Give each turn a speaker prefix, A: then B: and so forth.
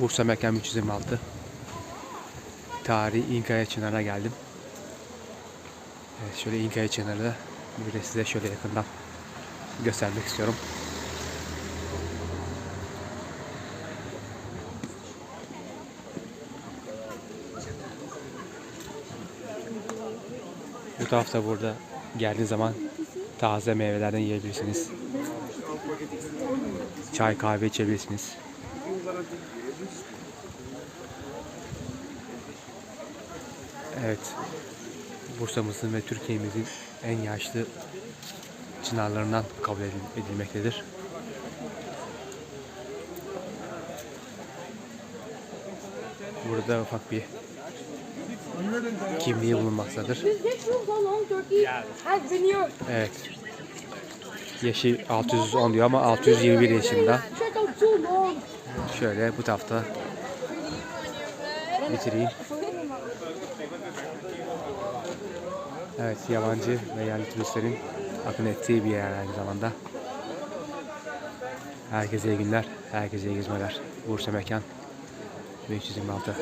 A: Bursa Mekan 326. Tarihi İnkaya Çınarı'na geldim. Evet, şöyle İnkaya Çınarı'nı bir de size şöyle yakından göstermek istiyorum. Bu tarafta burada geldiğiniz zaman taze meyvelerden yiyebilirsiniz. Çay kahve içebilirsiniz. Evet. Bursa'mızın ve Türkiye'mizin en yaşlı çınarlarından kabul edil- edilmektedir. Burada ufak bir kimliği bulunmaktadır. Evet. Yaşı 610 diyor ama 621 yaşında. Şöyle bu tarafta bitireyim. Evet yabancı ve yerli turistlerin akın ettiği bir yer aynı zamanda. Herkese iyi günler, herkese iyi gezmeler. Bursa Mekan 526.